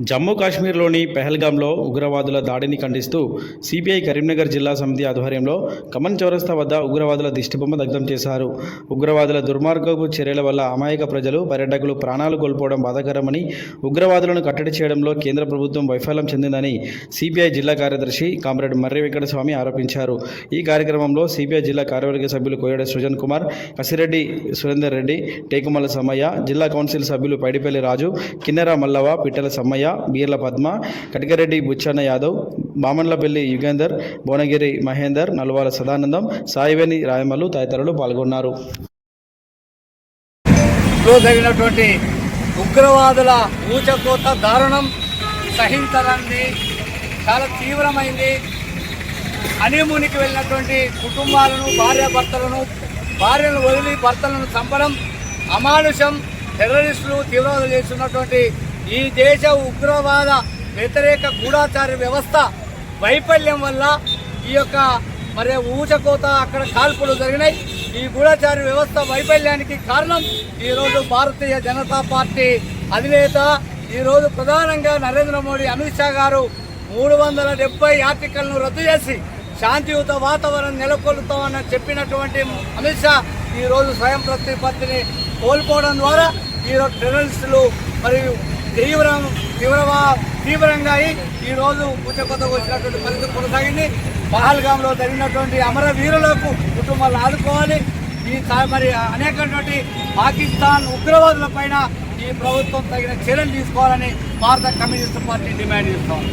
జమ్మూ కాశ్మీర్లోని పెహల్గాంలో ఉగ్రవాదుల దాడిని ఖండిస్తూ సిపిఐ కరీంనగర్ జిల్లా సమితి ఆధ్వర్యంలో కమన్ చౌరస్తా వద్ద ఉగ్రవాదుల దిష్టిబొమ్మ దగ్ధం చేశారు. ఉగ్రవాదుల దుర్మార్గపు చర్యల వల్ల అమాయక ప్రజలు పర్యాటకులు ప్రాణాలు కోల్పోవడం బాధాకరమని ఉగ్రవాదులను కట్టడి చేయడంలో కేంద్ర ప్రభుత్వం వైఫల్యం చెందిందని సిపిఐ జిల్లా కార్యదర్శి కామ్రేడ్ మర్రి వెంకటస్వామి ఆరోపించారు. ఈ కార్యక్రమంలో సిపిఐ జిల్లా కార్యవర్గ సభ్యులు కోయడ సృజన్ కుమార్ కసిరెడ్డి సురేందర్ రెడ్డి టేకుమల్ల సమ్మయ్య జిల్లా కౌన్సిల్ సభ్యులు పైడిపల్లి రాజు కిన్నెర మల్లవ పిట్టల సమ్మయ్య బీర్ల పద్మ కటికరెడ్డి బుచ్చన్న యాదవ్ బామన్లపల్లి యుగేందర్ భువనగిరి మహేందర్ నల్వాల సదానందం సాయివేని రాయమల్లు తదితరులు పాల్గొన్నారు. జరిగినటువంటి ఉగ్రవాదుల ఊచకోత దారుణం సహించరంది చాలా తీవ్రమైంది. హనీమూనికి వెళ్ళినటువంటి కుటుంబాలను భార్యాభర్తలను భార్యను వదిలి భర్తలను చంపడం అమానుషం టెర్రరిస్టులు తీవ్రవాదులు చేస్తున్నటువంటి ఈ దేశ ఉగ్రవాద వ్యతిరేక గూఢాచార వ్యవస్థ వైఫల్యం వల్ల ఈ యొక్క మరి ఊచకోత అక్కడ కాల్పులు జరిగినాయి. ఈ గూఢచారి వ్యవస్థ వైఫల్యానికి కారణం ఈరోజు భారతీయ జనతా పార్టీ అధినేత ఈరోజు ప్రధానంగా నరేంద్ర మోడీ అమిత్ షా గారు మూడు వందల డెబ్బై ఆర్టికల్ను రద్దు చేసి శాంతియుత వాతావరణం నెలకొల్పుతామని చెప్పినటువంటి అమిత్ షా ఈరోజు స్వయం ప్రతిపత్తిని కోల్పోవడం ద్వారా ఈరోజు టెర్రరిస్టులు మరియు తీవ్రం తీవ్రమా తీవ్రంగా అయి ఈరోజు కొత్తకు వచ్చినటువంటి పరిస్థితి కొనసాగింది. పహల్గాంలో జరిగినటువంటి అమరవీరులకు కుటుంబాలను ఆదుకోవాలి. ఈ మరి అనేకటువంటి పాకిస్తాన్ ఉగ్రవాదుల పైన ఈ ప్రభుత్వం తగిన చర్యలు తీసుకోవాలని భారత కమ్యూనిస్ట్ పార్టీ డిమాండ్ చేస్తోంది.